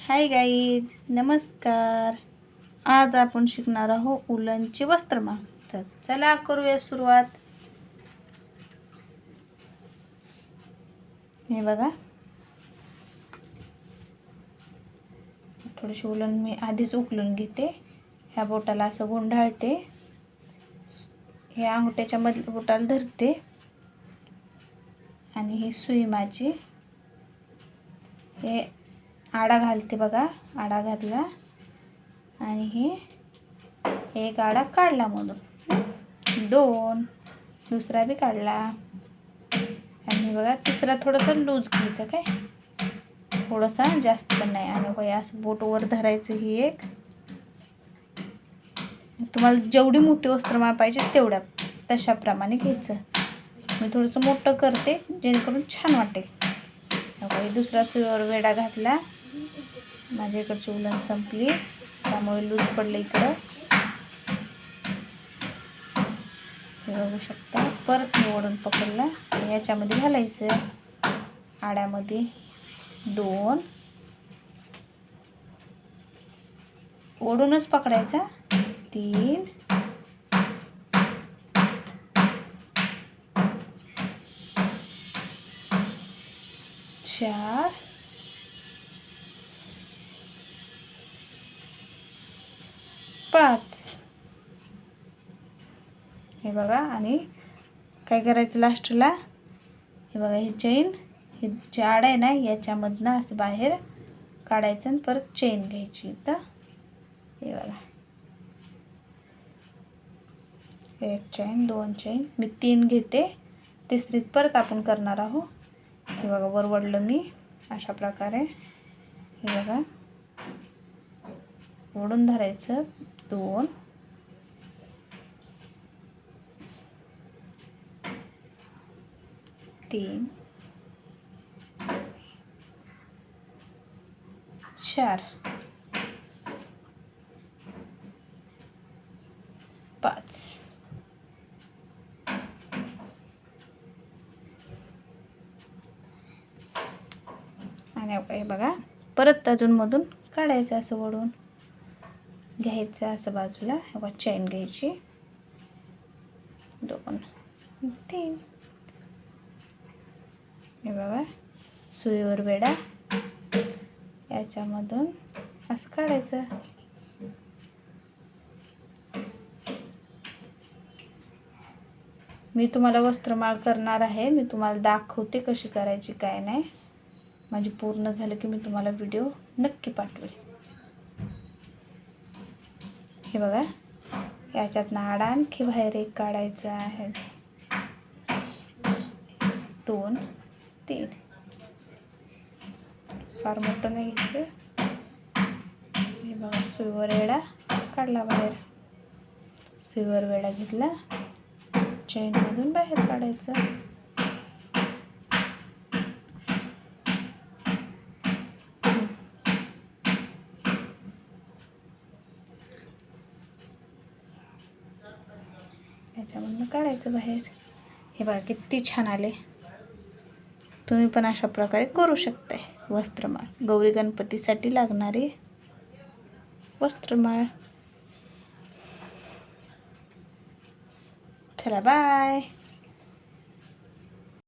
Hi guys नमस्कार. आज आपण शिकणार आहोत वस्त्र वस्त्रमाळ तर चला करूया सुरुवात. हे बघा. थोडीशी उलन मी आधीच उकलून घेते. ह्या बोटाला असं गुंडाळते. हे अंगठ्याच्या मधल्या बोटाला धरते. आणि ही सुई माझी. हे आडा घालते बघा आडा घातला. आणि हे एक आडा काढला मधून दोन दुसरा बी काढला. आणि बघा तिसरा थोडासा लूज घ्यायचा काय? थोडासा जास्त पण नाही. आणि बघा असं बोटवर धरायचं ही एक. तुम्हाला जेवढी मोठी वस्त्रमाळ पाहिजे तेवढ्या तशाप्रमाणे घ्यायचं. मी थोडंसं मोठं करते जेणेकरून छान वाटेल. दुसरा सुईवर वेडा घातला. माझ्या इकडची उलन संपली. त्यामुळे लूज पडलं इकडं. हे बघू शकता. परत मी ओढून पकडला. आणि याच्यामध्ये घालायचं. आड्यामध्ये दोन. ओढूनच पकडायचा. तीन. चार. पाच. हे बघा आणि काय करायचं लास्टला? हे बघा ही चेन ही जी आड आहे ना याच्यामधनं असं बाहेर काढायचं आणि परत चेन घ्यायची तर हे बघा. एक चेन दोन चेन मी तीन घेते. तिसरीत परत आपण करणार आहोत. हे बघा वरवडलं मी अशा प्रकारे. हे बघा. ओढून धरायचं. दोन. तीन. चार. पाच. आणि हे बघा परत अजूनमधून काढायचं असं वडून घ्यायचं असं बाजूला. बघा चैन घ्यायची. दोन तीन. हे बघा. सुईवर वेडा. याच्यामधून असं काढायचं. मी तुम्हाला वस्त्रमाळ करणार आहे. मी तुम्हाला दाखवते कशी करायची काय नाही. माझी पूर्ण झालं की मी तुम्हाला व्हिडिओ नक्की पाठवेल. हे बघा. याच्यात आडा आणखी बाहेर एक काढायचं आहे. दोन तीन. फार मोठं नाही घ्यायचं. हे बघा सुईवर वेडा काढला बाहेर. सुईवर वेडा घेतला. चेनमधून बाहेर काढायचं. याच्यामधून काढायचं बाहेर. हे बघा किती छान आले. तुम्ही पण अशा प्रकारे करू शकताय. वस्त्रमाळ. गौरी गणपतीसाठी लागणारी वस्त्रमाळ. चला बाय